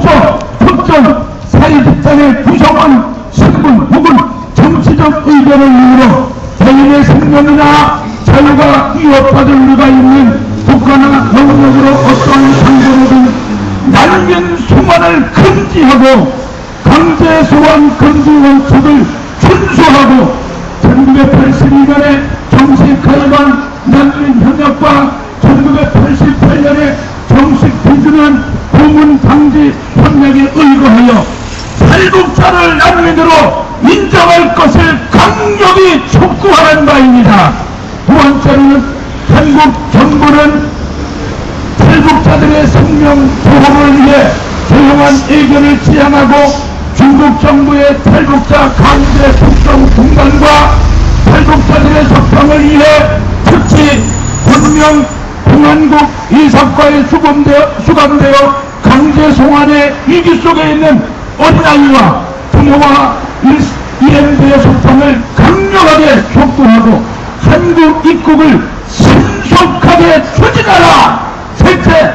독소, 특정, 사회집단의 구성원, 신분 혹은 정치적 의견을 이유로 개인의 생명이나 자유가 위협받을 리가 있는 국가나 영역으로 어떤 상대로든 날면 송환을 금지하고 강제 소환 금지 원칙을 준수하고 1982년에 정식 가입한 난민 협약과 1988년에 정식 비준한 고문 방지 협약에 의거하여 탈북자를 난민으로 인정할 것을 강력히 촉구하는 바입니다. 두 번째로는 한국 정부는 탈북자들의 생명 보호를 위해 조용한 의견을 지향하고 중국 정부의 탈북자 강제 북송 중단과 탈북자들의 적방을 위해 특히 권명 공안국 이사과에 수감되어, 수감되어 강제 송환의 위기 속에 있는 어린아이와 부모와 이엠대의 속성을 강력하게 촉구하고 한국 입국을 신속하게 추진하라! 셋째,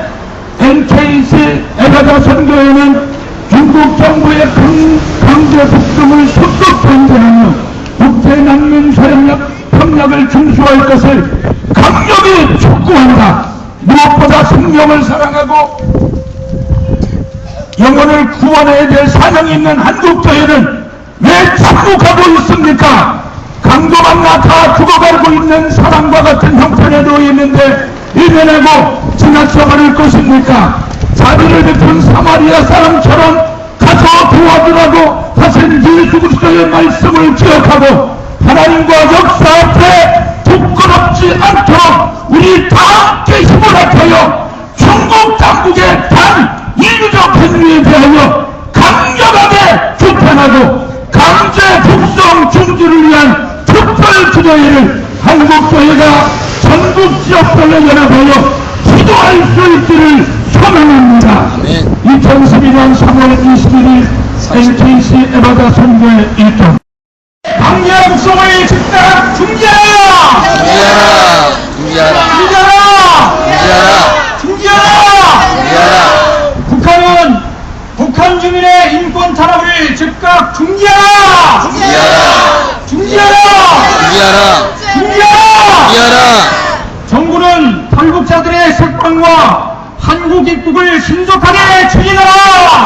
NKC 에가다 선거에는 중국 정부의 강, 강제 북송을 속속 반대하며 국제 난민 사령력 협약을 준수할 것을 강력히 촉구한다. 무엇보다 생명을 사랑하고 영혼을 구원해야 될 사명이 있는 한국 교회는 왜 참묵하고 있습니까? 죽어가고 있는 사람과 같은 형편에 놓여 있는데 일면하고 지나쳐 버릴 것입니까? 자비를 베푼 사마리아 사람처럼 가서 도와주라고 하신 예수 그리스도의 말씀을 기억하고 하나님과 역사 앞에 부끄럽지 않도록 우리 다 함께 힘을 합하여 중국 당국의 단 인류적 행위에 대하여 강력하게 규탄하고 강제 북송 중지를 위한 기도회를 한국교회가 전국 지역별로 연합하여 기도할 수 있기를 소망합니다. 2012년 3월 21일 NKC 에바다 선거의 일정 강제 북송을 즉각 중지하라! 중지하라! 중지하라! 중지하라! 중지하라! 중지하라! 중지하라! 북한은 북한 주민의 인권 탄압을 즉각 중지하라! 중지하라! 중지하라! 중지하라! 중지하라! 중지하라! 정부는 탈북자들의 석방과 한국 입국을 신속하게! 추진하라!